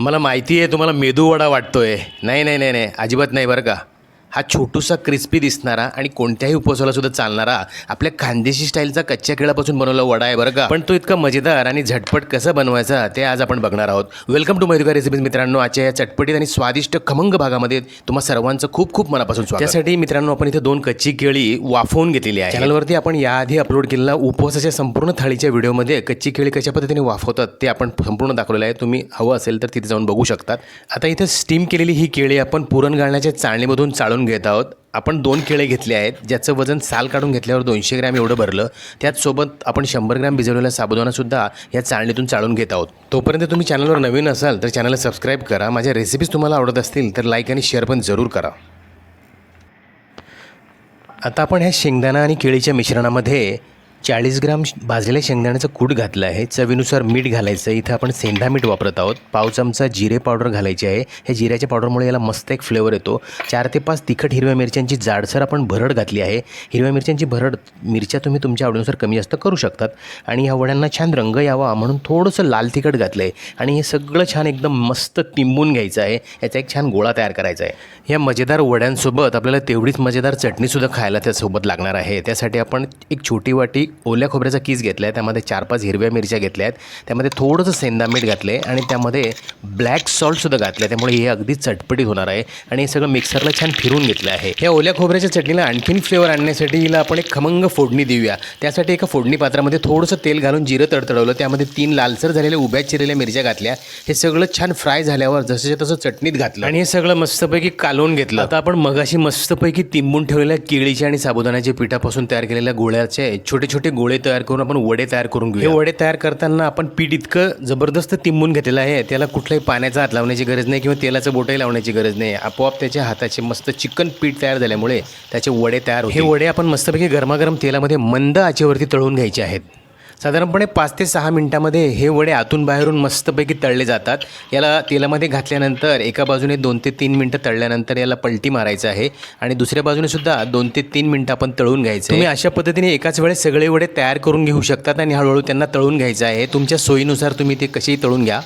मला माहिती आहे तुम्हाला मेदूवडा वाटतो आहे नाही नाही नाही नाही अजिबात नाही बरं का. हा छोटूसा क्रिस्पी दिसणारा आणि कोणत्याही उपवासाला सुद्धा चालणारा आपल्या खानदेशी स्टाईलचा कच्च्या केळापासून बनवलेला वडा आहे बरं का. पण तो इतका मजेदार आणि झटपट कसा बनवायचा ते आज आपण बघणार आहोत. वेलकम टू मैदुका रेसिपीज मित्रांनो. आजच्या या चटपटीत आणि स्वादिष्ट खमंग भागामध्ये तुम्हा सर्वांचं खूप खूप मनापासून स्वागत. त्यासाठी मित्रांनो आपण इथे दोन कच्ची केळी वाफवून घेतलेली आहे. चॅनलवरती आपण याआधी अपलोड केलेला उपवासाच्या संपूर्ण थाळीच्या व्हिडिओमध्ये कच्ची केळी कशा पद्धतीने वाफवतात ते आपण संपूर्ण दाखवलेलं आहे. तुम्ही हवं असेल तर तिथे जाऊन बघू शकतात. आता इथे स्टीम केलेली ही केळी आपण पुरण घालण्याच्या चाळणीमधून चाळून घेत आहोत. आपण दोन केळे घेतले आहेत. ज्याचं वजन साल काढून घेतल्यावर दोनशे ग्रॅम एवढं भरलं. त्याचसोबत आपण शंभर ग्रॅम भिजवलेला साबुदाणासुद्धा या चाळणीतून चाळून घेत आहोत. तोपर्यंत तुम्ही चॅनलवर नवीन असाल तर चॅनलला सबस्क्राईब करा. माझ्या रेसिपीज तुम्हाला आवडत असतील तर लाईक आणि शेअर पण जरूर करा. आता आपण ह्या शेंगदाणा आणि केळीच्या मिश्रणामध्ये चाळीस ग्राम श- भाजलेल्या शेंगदाण्याचं कूट घातलं आहे. चवीनुसार मीठ घालायचं. आहे इथं आपण सेंधा मीठ वापरत आहोत. पाव चमचा जिरे पावडर घालायची आहे. ह्या जिऱ्याच्या पावडरमुळे याला मस्त एक फ्लेवर येतो. चार ते पाच तिखट हिरव्या मिरच्यांची जाडसर आपण भरड घातली आहे. हिरव्या मिरच्यांची भरड मिरच्या तुम्ही तुमच्या आवडीनुसार कमी जास्त करू शकतात. आणि ह्या वड्यांना छान रंग यावा म्हणून थोडंसं लाल तिखट घातलं आहे आणि हे सगळं छान एकदम मस्त तिंबून घ्यायचं आहे. याचा एक छान गोळा तयार करायचा आहे. या मजेदार वड्यांसोबत आपल्याला तेवढीच मजेदार चटणीसुद्धा खायला त्यासोबत लागणार आहे. त्यासाठी आपण एक छोटी वाटी ओल्या खोबऱ्याचा कीस घेतला आहे त्यामध्ये चार पाच हिरव्या मिरच्या घेतल्या आहेत त्यामध्ये थोडंसं सेंदा मीठ घातलं आहे आणि त्यामध्ये ब्लॅक सॉल्टसुद्धा घातलं आहे त्यामुळे हे अगदी चटपटीत होणार आहे आणि हे सगळं मिक्सरला छान फिरून घेतलं आहे. या ओल्या खोबऱ्याच्या चटणीला आणखीन फ्लेवर आणण्यासाठी हिला आपण एक खमंग फोडणी देऊया. त्यासाठी एका फोडणी पात्रामध्ये थोडंसं तेल घालून जिरं तडतडवलं त्यामध्ये तीन लालसर झालेल्या उभ्या चिरलेल्या मिरच्या घातल्या. हे सगळं छान फ्राय झाल्यावर जसं तसं चटणीत घातलं. आणि हे सगळं मस्तपैकी कालवून घेतलं. आता आपण मगाशी मस्तपैकी तिंबून ठेवलेल्या केळीच्या आणि साबुदाण्याच्या पिठापासून तयार केलेल्या गोळ्याचे छोटे छोटे गोळे तयार करून आपण वडे तयार करून घेऊ हे वडे तयार करताना आपण पीठ इतकं जबरदस्त तिंबून घेतलेलं आहे त्याला कुठल्याही पाण्याचा हात लावण्याची गरज नाही किंवा तेलाचं बोटही लावण्याची गरज नाही. आपोआप त्याच्या हाताचे मस्त चिकन पीठ तयार झाल्यामुळे त्याचे वडे तयार होते हे वडे आपण मस्तपैकी गरमागरम तेलामध्ये मंद आचेवरती तळून घ्यायचे आहेत. साधारणपणे पाच ते सहा मिनटामध्ये हे वडे आतून बाहेरून मस्तपैकी तळले जातात. याला तेलामध्ये घातल्यानंतर एका बाजूने दोन ते तीन मिनटं तळल्यानंतर याला पलटी मारायचं आहे. आणि दुसऱ्या बाजूने सुद्धा दोन ते तीन मिनटं आपण तळून घ्यायचं तुम्ही अशा पद्धतीने एकाच वेळेस सगळे वडे तयार करून घेऊ शकतात आणि हळूहळू त्यांना तळून घ्यायचं आहे. तुमच्या सोयीनुसार तुम्ही ते कसेही तळून घ्या.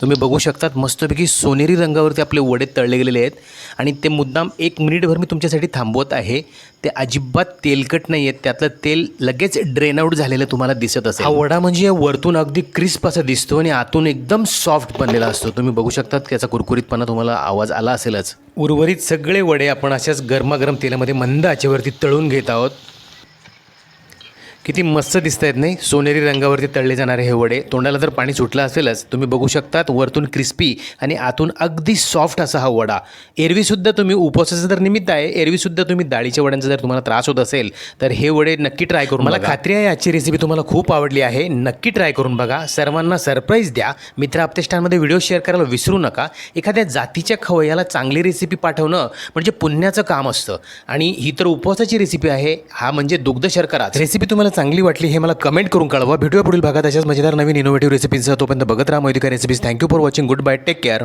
तुम्ही बघू शकतात मस्तपैकी सोनेरी रंगावरती आपले वडे तळले गेलेले आहेत. आणि ते मुद्दाम एक मिनिटभर मी तुमच्यासाठी थांबवत आहे. ते अजिबात तेलकट नाही आहेत. त्यातलं तेल लगेच ड्रेन आऊट झालेलं तुम्हाला दिसत असेल. हा वडा म्हणजे वरतून अगदी क्रिस्प असा दिसतो आणि आतून एकदम सॉफ्ट बनलेला असतो. तुम्ही बघू शकतात त्याचा कुरकुरीतपणा तुम्हाला आवाज आला असेलच. उर्वरित सगळे वडे आपण अशाच गरमागरम तेलामध्ये मंद आचेवरती तळून घेत आहोत. किती मस्त दिसत आहेत नाही? सोनेरी रंगावरती तळले जाणारे हे वडे. तोंडाला जर पाणी सुटलं असेलच तुम्ही बघू शकतात वरतून क्रिस्पी आणि आतून अगदी सॉफ्ट असा हा वडा. एरवीसुद्धा तुम्ही उपवासाचं जर निमित्त आहे. एरवीसुद्धा तुम्ही डाळीच्या वड्यांचा जर तुम्हाला त्रास होत असेल तर हे वडे नक्की ट्राय करून मला खात्री आहे आजची रेसिपी तुम्हाला खूप आवडली आहे. नक्की ट्राय करून बघा. सर्वांना सरप्राईज द्या. मित्र आपतेष्टांमध्ये व्हिडिओ शेअर करायला विसरू नका. एखाद्या जातीच्या खवय्याला चांगली रेसिपी पाठवणं म्हणजे पुण्याचं काम असतं. आणि ही तर उपवासाची रेसिपी आहे. हा म्हणजे दुग्ध शर्करा. रेसिपी तुम्हाला चांगली वाटली हे मला कमेंट करून कळवा. भेटूया पुढील भागात अशाच मजेदार नवीन इनोव्हेटिव्ह रेसिपीचं तोपर्यंत बघत राहा Modika recipes thank you for watching good bye take care